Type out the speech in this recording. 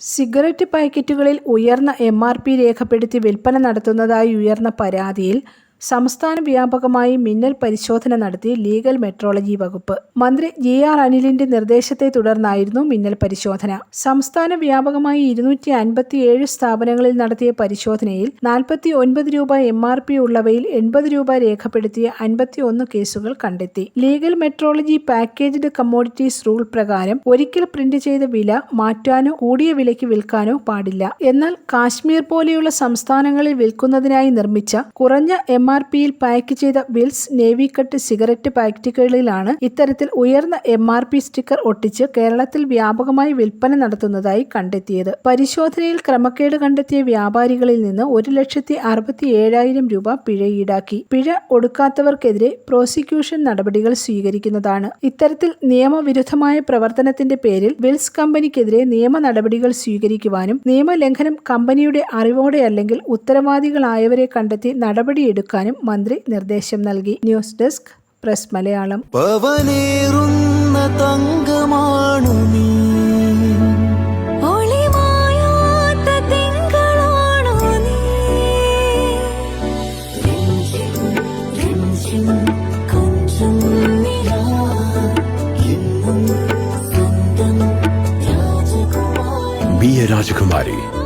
Cigarette പാക്കറ്റുകളിൽ ഉയർന്ന M R P രേഖപ്പെടുത്തി വിൽപ്പന നടത്തുന്നതായി ഉയർന്ന പരാതിയിൽ സംസ്ഥാന വ്യാപകമായി മിന്നൽ പരിശോധന നടത്തി ലീഗൽ മെട്രോളജി വകുപ്പ്. മന്ത്രി ജി ആർ അനിലിന്റെ നിർദ്ദേശത്തെ തുടർന്നായിരുന്നു മിന്നൽ പരിശോധന. സംസ്ഥാന വ്യാപകമായി ഇരുന്നൂറ്റി അൻപത്തിയേഴ് സ്ഥാപനങ്ങളിൽ നടത്തിയ പരിശോധനയിൽ നാൽപ്പത്തി ഒൻപത് രൂപ എം ആർ പി ഉള്ളവയിൽ എൺപത് രൂപ രേഖപ്പെടുത്തിയ അൻപത്തി ഒന്ന് കേസുകൾ കണ്ടെത്തി. Legal metrology packaged commodities rule പ്രകാരം ഒരിക്കൽ പ്രിന്റ് ചെയ്ത വില മാറ്റാനോ കൂടിയ വിലയ്ക്ക് വിൽക്കാനോ പാടില്ല. എന്നാൽ കാശ്മീർ പോലെയുള്ള സംസ്ഥാനങ്ങളിൽ വിൽക്കുന്നതിനായി നിർമ്മിച്ച കുറഞ്ഞ എം ആർ പിയിൽ പാക്ക് ചെയ്ത വിൽസ് നേവി കട്ട് സിഗരറ്റ് പാക്കറ്റുകളിലാണ് ഇത്തരത്തിൽ ഉയർന്ന എം ആർ പി സ്റ്റിക്കർ ഒട്ടിച്ച് കേരളത്തിൽ വ്യാപകമായി വിൽപ്പന നടത്തുന്നതായി കണ്ടെത്തിയത്. പരിശോധനയിൽ ക്രമക്കേട് കണ്ടെത്തിയ വ്യാപാരികളിൽ നിന്ന് ഒരു ലക്ഷത്തി അറുപത്തി ഏഴായിരം രൂപ പിഴ ഈടാക്കി. പിഴ ഒടുക്കാത്തവർക്കെതിരെ പ്രോസിക്യൂഷൻ നടപടികൾ സ്വീകരിക്കുന്നതാണ്. ഇത്തരത്തിൽ നിയമവിരുദ്ധമായ പ്രവർത്തനത്തിന്റെ പേരിൽ വിൽസ് കമ്പനിക്കെതിരെ നിയമ നടപടികൾ സ്വീകരിക്കുവാനും നിയമലംഘനം കമ്പനിയുടെ അറിവോടെ അല്ലെങ്കിൽ ഉത്തരവാദികളായവരെ കണ്ടെത്തി നടപടിയെടുക്കാനും മന്ത്രി നിർദ്ദേശം നൽകി. News desk press Malayalam. പവനേറുന്ന തങ്കമാണു നീ. രാജകുമാരി.